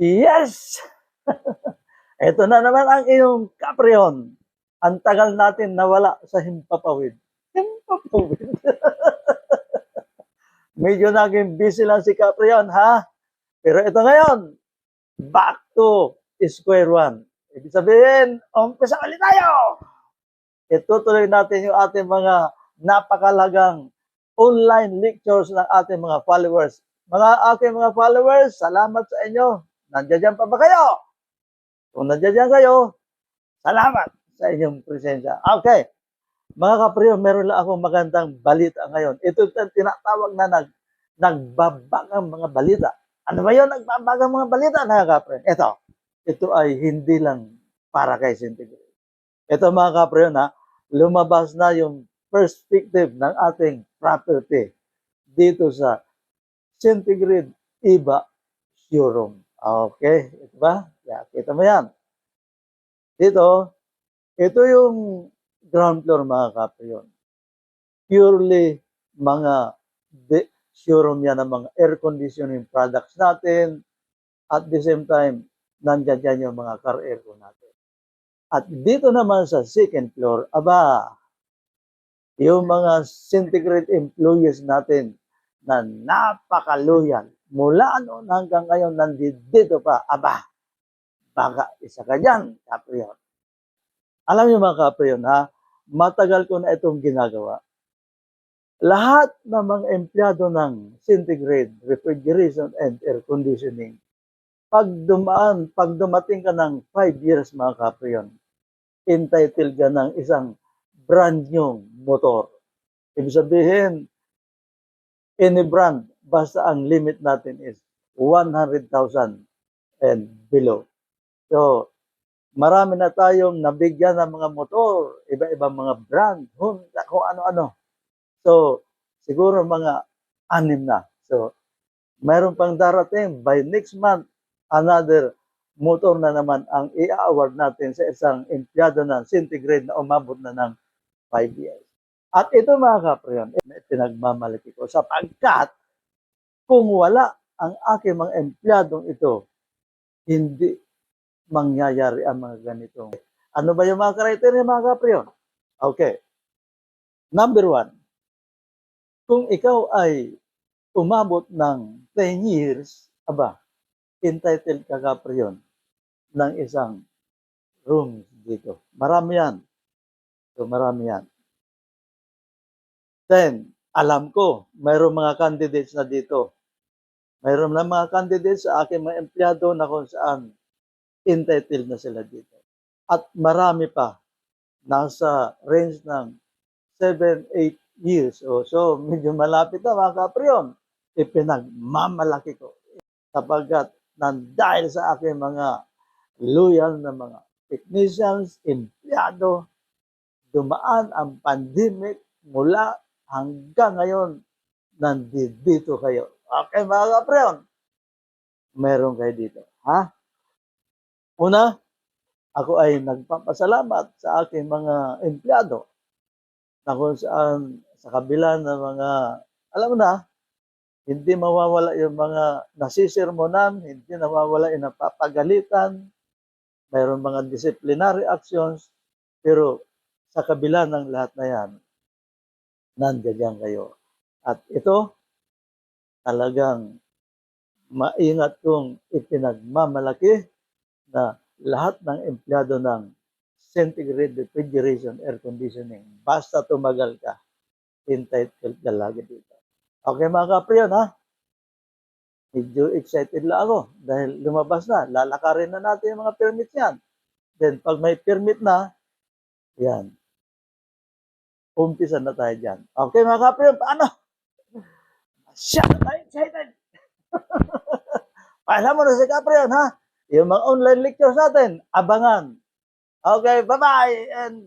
Yes! Ito na naman ang iyong Caprion. Ang tagal natin nawala sa Himpapawid. Himpapawid. Medyo naging busy lang si Caprion, ha? Pero ito ngayon, back to square one. Ibig sabihin, umpisa ulit tayo! Itutuloy natin yung ating mga napakalagang online lectures ng ating mga followers. Mga aking mga followers, salamat sa inyo. Nandiyan pa ba kayo? Kung nandiyan kayo, salamat sa inyong presensya. Okay. Mga kapriyo, meron lang akong magandang balita ngayon. Ito tinatawag na nag, nagbabagang mga balita. Ano ba yun? Nagbabagang mga balita, mga kapriyo? Ito. Ito ay hindi lang para kay Centigrade. Ito mga kapriyo na, lumabas na yung perspective ng ating property dito sa Centigrade Iba Showroom. Okay, ito ba? Yeah, kita mo yan. Dito, ito yung ground floor mga kapriyon. Purely mga showroom yan ng mga air conditioning products natin. At the same time, nandyan dyan yung mga car aircon natin. At dito naman sa second floor, aba, yung mga centigrade employees natin na napaka-loyal. Mula noon hanggang ngayon, nandito pa, aba, baka isa ka dyan, kapriyon. Alam niyo mga kapriyon, ha? Matagal ko na itong ginagawa. Lahat ng mga empleyado ng centigrade, refrigeration, and air conditioning, pag dumaan, pag dumating ka ng 5 years mga kapriyon, entitled ka ng isang brand new motor. Ibig sabihin, any brand, basta ang limit natin is 100,000 and below. So, marami na tayong nabigyan ng mga motor, iba-ibang mga brand, Honda, kung ano-ano. So, siguro mga anim na. So, mayroon pang darating by next month, another motor na naman ang i-award natin sa isang empleyado ng centigrade na umabot na ng 5 years. At ito mga kapriyon, eh, pinagmamalaki ko sapagkat kung wala ang aking mga empleyadong ito, hindi mangyayari ang mga ganito. Ano ba yung mga criteria mga kapriyon? Okay. Number one, kung ikaw ay umabot ng 10 years, aba, entitled ka kapriyon ng isang room dito. Marami yan. So, marami yan. Then, alam ko, mayroong mga candidates na dito. Mayroon na mga candidates sa aking mga empleyado na kung saan entitled na sila dito. At marami pa, nasa range ng 7, 8 years. O, so, medyo malapit na mga kapriyon. Ipinagmamalaki ko. Sapagkat dahil sa aking mga loyal na mga technicians, empleyado, dumaan ang pandemic mula hanggang ngayon, nandito kayo. Okay, mga kapreon, meron kayo dito. Ha? Una, ako ay nagpapasalamat sa aking mga empleyado na kung saan sa kabila ng mga, alam na, hindi mawawala yung mga nasisirmonan, hindi nawawala yung napapagalitan, mayroon mga disciplinary actions, pero sa kabila ng lahat na yan, nandiyan kayo. At ito, talagang maingat kong ipinagmamalaki na lahat ng empleyado ng centigrade refrigeration air conditioning, basta tumagal ka, entitled ka lagi dito. Okay mga kapriyon ha? Medyo excited lang ako dahil lumabas na. Lalakarin na natin yung mga permits yan. Then pag may permit na, yan. Umpisa na tayo dyan. Okay mga kapriyon, paano? Masyado tayo excited. Paalam mo na si Caprion, ha? Yung mga online lectures natin, abangan. Okay, bye-bye and